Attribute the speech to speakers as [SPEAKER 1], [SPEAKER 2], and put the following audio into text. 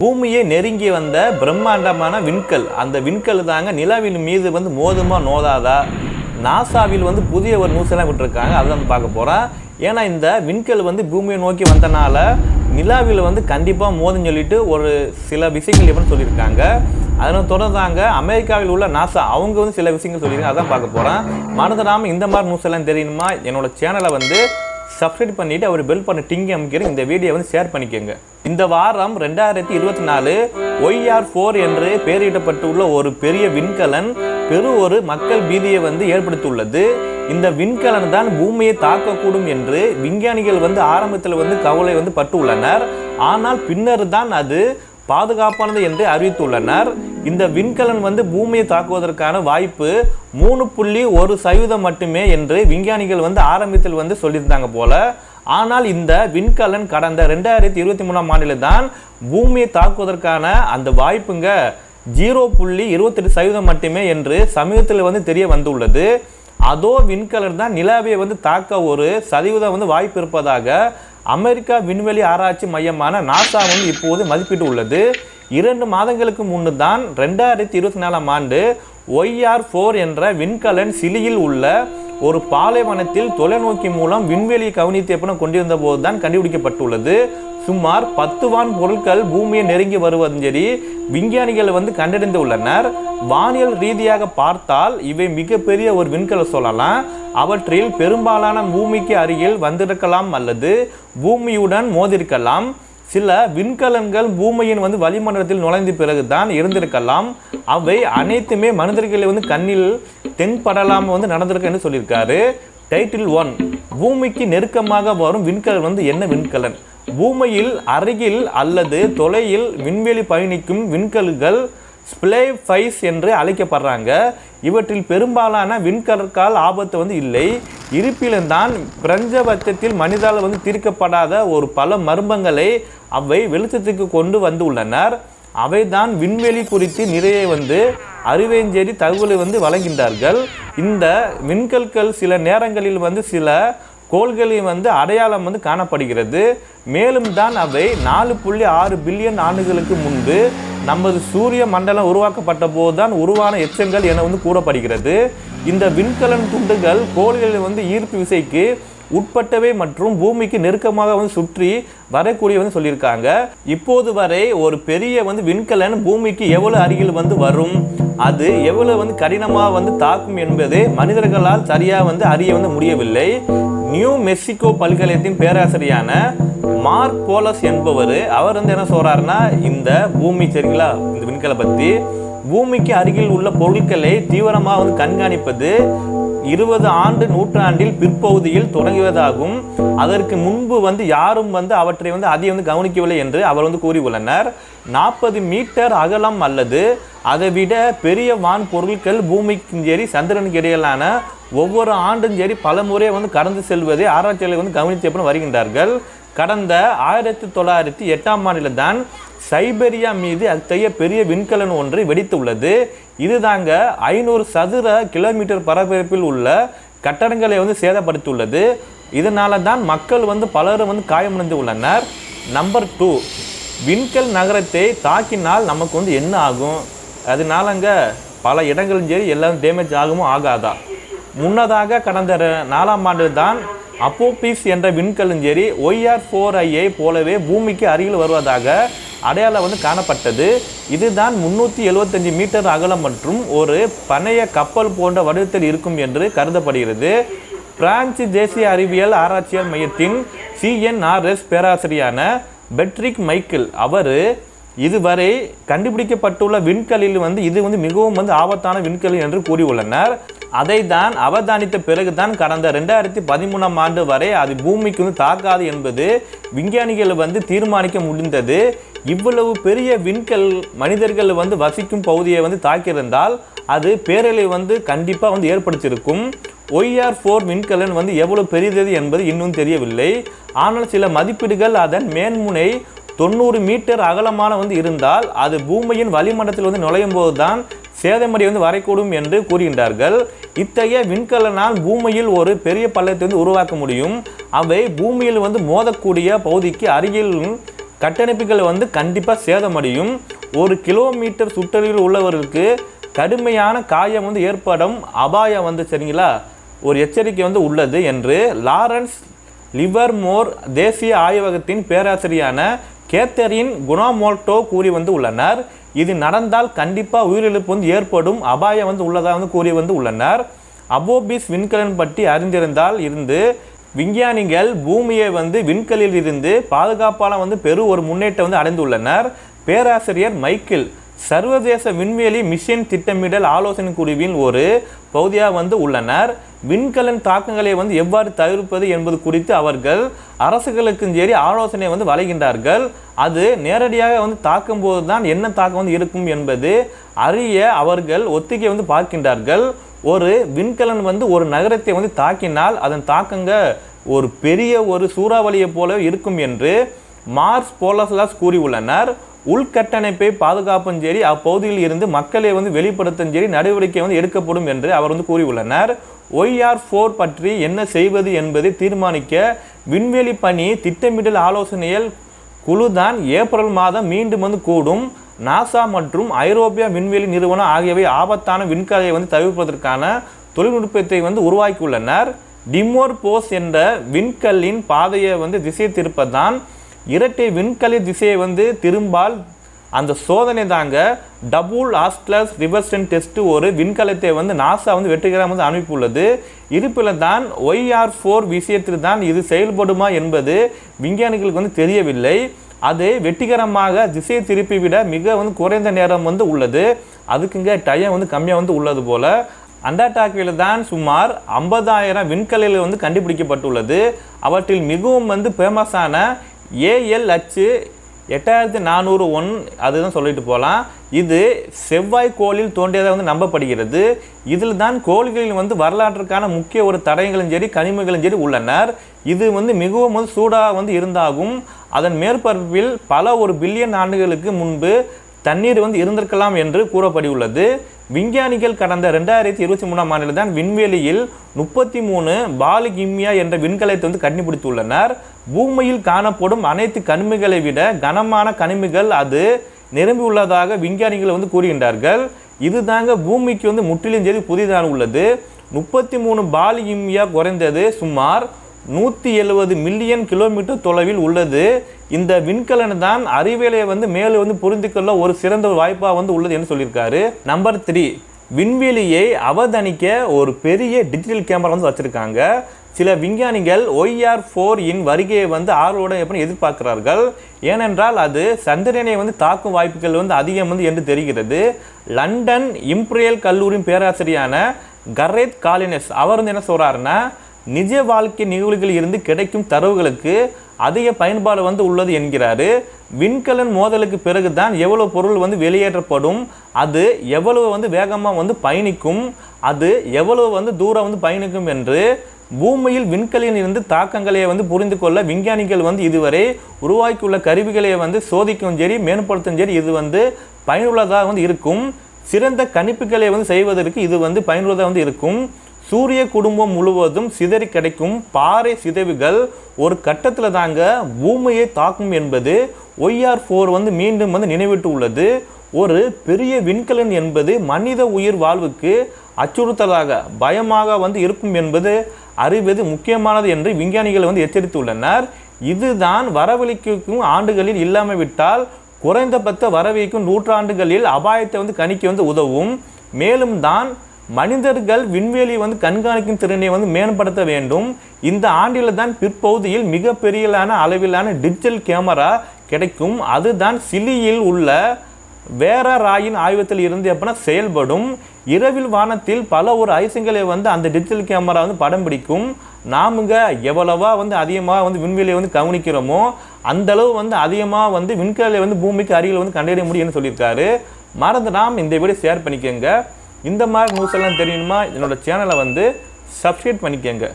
[SPEAKER 1] பூமியை நெருங்கி வந்த பிரம்மாண்டமான விண்கல். அந்த விண்கல் தாங்க நிலவின் மீது வந்து மோதுமா நோதாதா? நாசாவில் வந்து புதிய ஒரு நியூஸ் எல்லாம் விட்டுருக்காங்க. அதை வந்து பார்க்க போகிறோம் ஏன்னா இந்த விண்கல் வந்து பூமியை நோக்கி வந்தனால நிலாவில் வந்து கண்டிப்பாக மோதுன்னு சொல்லிட்டு ஒரு சில விஷயங்கள் எப்படின்னு சொல்லியிருக்காங்க. அதனால் தொடர்ந்தாங்க அமெரிக்காவில் உள்ள நாசா அவங்க வந்து சில விஷயங்கள் சொல்லியிருக்காங்க. அதான் பார்க்க போகிறேன் மறந்துடாமல் இந்த மாதிரி நியூஸ் எல்லாம் தெரியணுமா என்னோட சேனலை வந்து சப்ஸ்கிரைப் பண்ணிவிட்டு அவர் பெல் பண்ண டிங்கி அமைக்கிற இந்த வீடியோ வந்து ஷேர் பண்ணிக்கோங்க. இந்த வாரம் ரெண்டாயிரத்தி இருபத்தி நாலு ஒய்ஆர் ஃபோர் என்று பெயரிடப்பட்டுள்ள ஒரு பெரிய விண்கலன் பெரு ஒரு மக்கள் பீதியை வந்து ஏற்படுத்தியுள்ளது. இந்த விண்கலன் தான் பூமியை தாக்கக்கூடும் என்று விஞ்ஞானிகள் வந்து ஆரம்பத்தில் வந்து கவலை வந்து பட்டுள்ளனர். ஆனால் பின்னர் தான் அது பாதுகாப்பானது என்று அறிவித்துள்ளனர். இந்த விண்கலன் வந்து பூமியை தாக்குவதற்கான வாய்ப்பு மூணு புள்ளி ஒரு சதவீதம் மட்டுமே என்று விஞ்ஞானிகள் வந்து ஆரம்பத்தில் வந்து சொல்லியிருந்தாங்க போல. ஆனால் இந்த விண்கலன் கடந்த ரெண்டாயிரத்தி இருபத்தி மூணாம் ஆண்டில் தான் பூமியை தாக்குவதற்கான அந்த வாய்ப்புங்க ஜீரோ புள்ளி இருபத்தெட்டு சதவீதம் மட்டுமே என்று சமீபத்தில் வந்து தெரிய வந்துள்ளது. அதோ விண்கலன் தான் நிலாவை வந்து தாக்க ஒரு சதவீதம் வந்து வாய்ப்பு இருப்பதாக அமெரிக்கா விண்வெளி ஆராய்ச்சி மையமான நாசா வந்து இப்போது மதிப்பிட்டு உள்ளது இரண்டு மாதங்களுக்கு முன்னு தான் ரெண்டாயிரத்தி இருபத்தி நாலாம் ஆண்டு ஒய்ஆர் ஃபோர் என்ற விண்கலன் சிலியில் உள்ள ஒரு பாலைவனத்தில் தொலைநோக்கி மூலம் விண்வெளி கவனித்து எப்படி கொண்டிருந்த போது தான் கண்டுபிடிக்கப்பட்டுள்ளது. சுமார் பத்து வான் பொருட்கள் பூமியை நெருங்கி வருவதும் சரி விஞ்ஞானிகள் வந்து கண்டறிந்து உள்ளனர் வானியல் ரீதியாக பார்த்தால் இவை மிகப்பெரிய ஒரு விண்கலை சொல்லலாம் அவற்றில் பெரும்பாலான பூமிக்கு அருகில் வந்திருக்கலாம் அல்லது பூமியுடன் மோதிருக்கலாம். சில விண்கலன்கள் பூமியின் வந்து வளிமண்டலத்தில் நுழைந்த பிறகுதான் இருந்திருக்கலாம். அவை அனைத்துமே மனிதர்களை வந்து கண்ணில் தென்படலாம் வந்து நடந்திருக்கு என்று சொல்லியிருக்காரு. டைட்டில் ஒன் பூமிக்கு நெருக்கமாக வரும் விண்கலன் வந்து என்ன விண்கலன்? பூமியில் அருகில் அல்லது தொலையில் விண்வெளி பயணிக்கும் விண்கல்கள் ஸ்பிளேஃபைஸ் என்று அழைக்கப்படுறாங்க. இவற்றில் பெரும்பாலான விண்கற்கால் ஆபத்து வந்து இல்லை. இருப்பிலும்தான் பிரஞ்சபட்சத்தில் மனிதால் வந்து தீர்க்கப்படாத ஒரு பல மர்மங்களை அவை வெளிச்சத்துக்கு கொண்டு வந்து உள்ளனர். அவைதான் விண்வெளி குறித்து நிறைய வந்து அறிவேஞ்சேரி தகவலை வந்து வழங்கின்றார்கள் இந்த விண்கற்கள் சில நேரங்களில் வந்து சில கோள்களில் வந்து அடையாளம் வந்து காணப்படுகிறது. மேலும் தான் அவை நாலு புள்ளி ஆறு பில்லியன் ஆண்டுகளுக்கு முன்பு நமது சூரிய மண்டலம் உருவாக்கப்பட்ட போதுதான் உருவான எச்சங்கள் என வந்து கூறப்படுகிறது. இந்த விண்கலன் துண்டுகள் கோள்களில் வந்து ஈர்ப்பு விசைக்கு உட்பட்டவை மற்றும் பூமிக்கு நெருக்கமாக வந்து சுற்றி வரக்கூடிய வந்து சொல்லியிருக்காங்க. இப்போது வரை ஒரு பெரிய வந்து விண்கலன் பூமிக்கு எவ்வளவு அருகில் வந்து வரும்? அது எவ்வளவு வந்து கடினமாக வந்து தாக்கும் என்பது மனிதர்களால் சரியாக வந்து அறிய வந்து முடியவில்லை. நியூ மெக்சிகோ பல்கலைக்கழகத்தின் பேராசிரியான மார்க் போலஸ் என்பவர் அவர் வந்து என்ன சொல்கிறாருன்னா இந்த பூமி சரிங்களா இந்த விண்கலை பற்றி பூமிக்கு அருகில் உள்ள பொருட்களை தீவிரமாக வந்து கண்காணிப்பது இருபது ஆண்டு நூற்றாண்டில் பிற்பகுதியில் தொடங்குவதாகும். அதற்கு முன்பு வந்து யாரும் வந்து அவற்றை வந்து அதிகம் வந்து கவனிக்கவில்லை என்று அவர் வந்து கூறியுள்ளனர். நாற்பது மீட்டர் அகலம் அல்லது அதை விட பெரிய வான் பொருட்கள் பூமிக்கும் சரி சந்திரனுக்கு இடையிலான ஒவ்வொரு ஆண்டும் சரி பல முறை வந்து கடந்து செல்வதை ஆராய்ச்சியாளர்கள் வந்து கவனித்து வருகின்றார்கள்? கடந்த ஆயிரத்தி தொள்ளாயிரத்தி எட்டாம் ஆண்டில் தான் சைபெரியா மீது அத்தகைய பெரிய விண்கலன் ஒன்று வெடித்துள்ளது. இதுதாங்க ஐநூறு சதுர கிலோமீட்டர் பரப்பரப்பில் உள்ள கட்டடங்களை வந்து சேதப்படுத்தியுள்ளது. இதனால தான் மக்கள் வந்து பலரும் வந்து காயமடைந்து உள்ளனர் நம்பர் டூ விண்கல் நகரத்தை தாக்கினால் நமக்கு வந்து என்ன ஆகும்? அதனாலங்க பல இடங்களும் சரி எல்லாம் டேமேஜ் ஆகுமோ ஆகாதா? முன்னதாக கடந்த நாலாம் ஆண்டு தான் அப்போபிஸ் என்ற விண்கலஞ்சேரி ஒய்ஆர் ஃபோர் ஐயை போலவே பூமிக்கு அருகில் வருவதாக அடையாளம் வந்து காணப்பட்டது. இதுதான் முன்னூற்றி எழுபத்தஞ்சு மீட்டர் அகலம் மற்றும் ஒரு பனைய கப்பல் போன்ற வடிவத்தில் இருக்கும் என்று கருதப்படுகிறது. பிரான்சு தேசிய அறிவியல் ஆராய்ச்சியாளர் மையத்தின் சிஎன்ஆர்எஸ் பேராசிரியான பெட்ரிக் மைக்கேல் அவர் இதுவரை கண்டுபிடிக்கப்பட்டுள்ள விண்கலில் வந்து இது வந்து மிகவும் வந்து ஆபத்தான விண்கல் என்று கூறியுள்ளனர். அதை தான் அவதானித்த பிறகுதான் கடந்த ரெண்டாயிரத்தி பதிமூணாம் ஆண்டு வரை அது பூமிக்கு வந்து தாக்காது என்பது விஞ்ஞானிகள் வந்து தீர்மானிக்க முடிந்தது. இவ்வளவு பெரிய விண்கல் மனிதர்கள் வந்து வசிக்கும் பகுதியை வந்து தாக்கியிருந்தால் அது பேரலை வந்து கண்டிப்பாக வந்து ஏற்படுத்தியிருக்கும். ஒய்ஆர் ஃபோர் விண்கலன் வந்து எவ்வளவு பெரியது என்பது இன்னும் தெரியவில்லை. ஆனால் சில மதிப்பீடுகள் அதன் மேன்முனை தொண்ணூறு மீட்டர் அகலமான வந்து இருந்தால் அது பூமியின் வளிமண்டலத்தில் வந்து நுழையும் போது தான் சேதமடை வந்து வரைக்கூடும் என்று கூறுகின்றார்கள். இத்தகைய விண்கலனால் பூமியில் ஒரு பெரிய பள்ளத்தை வந்து உருவாக்க முடியும். அவை பூமியில் வந்து மோதக்கூடிய பகுதிக்கு அருகில் கட்டமைப்புகள் வந்து கண்டிப்பாக சேதமடையும். ஒரு கிலோமீட்டர் சுற்றறிவில் உள்ளவர்களுக்கு கடுமையான காயம் வந்து ஏற்படும் அபாயம் வந்து சரிங்களா? ஒரு எச்சரிக்கை வந்து உள்ளது என்று லாரன்ஸ் லிவர்மோர் தேசிய ஆய்வகத்தின் பேராசிரியான கேத்தரின் குணாமோல்டோ கூறி வந்து உள்ளனர். இது நடந்தால் கண்டிப்பாக உயிரிழப்பு வந்து ஏற்படும். அபாயம் வந்து உள்ளதாக வந்து கூறி வந்து உள்ளனர். அபோபிஸ் விண்கலன் பற்றி அறிந்திருந்தால் இருந்து விஞ்ஞானிகள் பூமியை வந்து விண்கலில் இருந்து பாதுகாப்பான வந்து பெரு ஒரு முன்னேற்றம் வந்து அடைந்துள்ளனர். பேராசிரியர் மைக்கேல் சர்வதேச விண்வெளி மிஷன் திட்டமிடல் ஆலோசனை குழுவின் ஒரு பகுதியாக வந்து உள்ளனர். விண்கலன் தாக்கங்களை வந்து எவ்வாறு தவிர்ப்பது என்பது குறித்து அவர்கள் அரசுகளுக்கும் சரி ஆலோசனை வந்து வழங்கின்றார்கள் அது நேரடியாக வந்து தாக்கும் போது தான் என்ன தாக்கம் வந்து இருக்கும் என்பது அறிய அவர்கள் ஒத்திகை வந்து பார்க்கின்றார்கள். ஒரு விண்கலன் வந்து ஒரு நகரத்தை வந்து தாக்கினால் அதன் தாக்கங்க ஒரு பெரிய ஒரு சூறாவளியை போல இருக்கும் என்று மார்ஸ் போலஸ்லாஸ் கூறியுள்ளனர். உள்கட்டமைப்பை பாதுகாப்பும் சரி அப்பகுதியில் இருந்து மக்களை வந்து வெளிப்படுத்தும் சரி நடவடிக்கை வந்து எடுக்கப்படும் என்று அவர் வந்து கூறியுள்ளனர். ஒய்ஆர் ஃபோர் பற்றி என்ன செய்வது என்பதை தீர்மானிக்க விண்வெளி பணி திட்டமிடல் ஆலோசனையில் குழுதான் ஏப்ரல் மாதம் மீண்டும் வந்து கூடும். நாசா மற்றும் ஐரோப்பிய விண்வெளி நிறுவனம் ஆகியவை ஆபத்தான விண்கலையை வந்து தவிர்ப்பதற்கான தொழில்நுட்பத்தை வந்து உருவாக்கியுள்ளனர். டிமோர் போஸ் என்ற விண்கல்லின் பாதையை வந்து திசை திருப்பதான் இரட்டை விண்கலை திசையை வந்து திரும்பால் அந்த சோதனை தாங்க டபுள் ஆஸ்ட்லஸ் ரிவர்சன் டெஸ்ட் ஒரு விண்கலத்தை வந்து நாசா வந்து வெற்றிகரமாக வந்து அனுப்பியுள்ளது இருப்பில் தான் ஒய்ஆர் ஃபோர் விஷயத்தில் தான் இது செயல்படுமா என்பது விஞ்ஞானிகளுக்கு வந்து தெரியவில்லை. அது வெற்றிகரமாக திசையை திருப்பி விட மிக வந்து குறைந்த நேரம் வந்து உள்ளது. அதுக்குங்க டயம் வந்து கம்மியாக வந்து உள்ளது போல். அண்டார்டாக்கில் தான் சுமார் ஐம்பதாயிரம் விண்கலையில் வந்து கண்டுபிடிக்கப்பட்டுள்ளது. அவற்றில் மிகவும் வந்து ஃபேமஸான ஏஎல் அச்சு எட்டாயிரத்தி நானூறு ஒன் அதுதான் சொல்லிட்டு போகலாம் இது செவ்வாய் கோளில் தோன்றியதாக வந்து நம்பப்படுகிறது. இதில் தான் கோள்களில் வந்து வரலாற்றுக்கான முக்கிய ஒரு தடயங்களும் சரி கனிமங்களும் சரி உள்ளனர். இது வந்து மிகவும் வந்து சூடாக வந்து இருந்தாகும். அதன் மேற்பரப்பில் பல ஒரு பில்லியன் ஆண்டுகளுக்கு முன்பு தண்ணீர் வந்து இருந்திருக்கலாம் என்று கூறப்படியுள்ளது. விஞ்ஞானிகள் கடந்த ரெண்டாயிரத்தி இருபத்தி மூணாம் ஆண்டில் தான் விண்வெளியில் முப்பத்தி மூணு பாலிகிம்யா என்ற விண்கலத்தை வந்து கண்டுபிடித்துள்ளனர். பூமியில் காணப்படும் அனைத்து கனிமங்களை விட கனமான கனிமங்கள் அது நிரம்பியுள்ளதாக விஞ்ஞானிகள் வந்து கூறுகின்றார்கள். இதுதாங்க பூமிக்கு வந்து முற்றிலும் சரி புதிதான உள்ளது. முப்பத்தி மூணு பாலிகிம்யா குறைந்தது சுமார் நூற்றி எழுபது மில்லியன் கிலோமீட்டர் தொலைவில் உள்ளது. இந்த விண்கலன் தான் அறிவியலை வந்து மேலும் வந்து புரிந்து கொள்ள ஒரு சிறந்த ஒரு வாய்ப்பாக வந்து உள்ளது என்று சொல்லியிருக்காரு. நம்பர் த்ரீ விண்வெளியை அவதானிக்க ஒரு பெரிய டிஜிட்டல் கேமரா வந்து வச்சுருக்காங்க. சில விஞ்ஞானிகள் ஒய்ஆர் ஃபோர் இன் வருகையை வந்து ஆர்வலோட எப்படி எதிர்பார்க்கிறார்கள்? ஏனென்றால் அது சந்திரனை வந்து தாக்கும் வாய்ப்புகள் வந்து அதிகம் வந்து என்று தெரிகிறது. லண்டன் இம்ப்ரியல் கல்லூரியின் பேராசிரியான கரேத் காலினஸ் அவர் வந்து என்ன சொல்கிறாருன்னா நிஜ வாழ்க்கை நிகழ்வுகளில் இருந்து கிடைக்கும் தரவுகளுக்கு அதிக பயன்பாடு வந்து உள்ளது என்கிறாரு. விண்கலன் மோதலுக்கு பிறகு தான் எவ்வளவு பொருள் வந்து வெளியேற்றப்படும் அது எவ்வளவு வந்து வேகமாக வந்து பயணிக்கும் அது எவ்வளவு வந்து தூரம் வந்து பயணிக்கும் என்று பூமியில் விண்கலில் இருந்து தாக்கங்களை வந்து புரிந்து கொள்ள விஞ்ஞானிகள் வந்து இதுவரை உருவாக்கியுள்ள கருவிகளை வந்து சோதிக்கும் சரி மேம்படுத்தும் சரி இது வந்து பயனுள்ளதாக வந்து இருக்கும். சிறந்த கணிப்புகளை வந்து செய்வதற்கு இது வந்து பயனுள்ளதாக வந்து இருக்கும். சூரிய குடும்பம் முழுவதும் சிதறி கிடைக்கும் பாறை சிதைவுகள் ஒரு கட்டத்தில் தாங்க பூமியை தாக்கும் என்பது ஒய்ஆர் ஃபோர் வந்து மீண்டும் வந்து நினைவிட்டு உள்ளது. ஒரு பெரிய விண்கலன் என்பது மனித உயிர் வாழ்வுக்கு அச்சுறுத்தலாக பயமாக வந்து இருக்கும் என்பது அறிவது முக்கியமானது என்று விஞ்ஞானிகள் வந்து எச்சரித்துள்ளனர். இதுதான் வரவழிக்கும் ஆண்டுகளில் இல்லாமல் விட்டால் குறைந்தபட்ச வரவழிக்கும் நூற்றாண்டுகளில் அபாயத்தை வந்து கணிக்க வந்து உதவும். மேலும் தான் மனிதர்கள் விண்வெளி வந்து கண்காணிக்கும் திறனை வந்து மேம்படுத்த வேண்டும். இந்த ஆண்டில் தான் பிற்பகுதியில் மிகப்பெரியலான அளவிலான டிஜிட்டல் கேமரா கிடைக்கும். அதுதான் சிலியில் உள்ள வேற ராயின் ஆய்வத்தில் இருந்து எப்படின்னா செயல்படும். இரவில் வானத்தில் பல ஒரு ஐசங்களை வந்து அந்த டிஜிட்டல் கேமரா வந்து படம் பிடிக்கும். நாமுங்க எவ்வளவா வந்து அதிகமாக வந்து விண்வெளியை வந்து கவனிக்கிறோமோ அந்த அளவு வந்து அதிகமாக வந்து விண்கலை வந்து பூமிக்கு அருகில் வந்து கண்டறிய முடியும்னு சொல்லியிருக்காரு. மறந்துடாம இந்த வீடியோ ஷேர் பண்ணிக்கோங்க. இந்த மாதிரி நியூஸ் எல்லாம் தெரியணுமா என்னோட சேனலை வந்து சப்ஸ்கிரைப் பண்ணிக்கோங்க.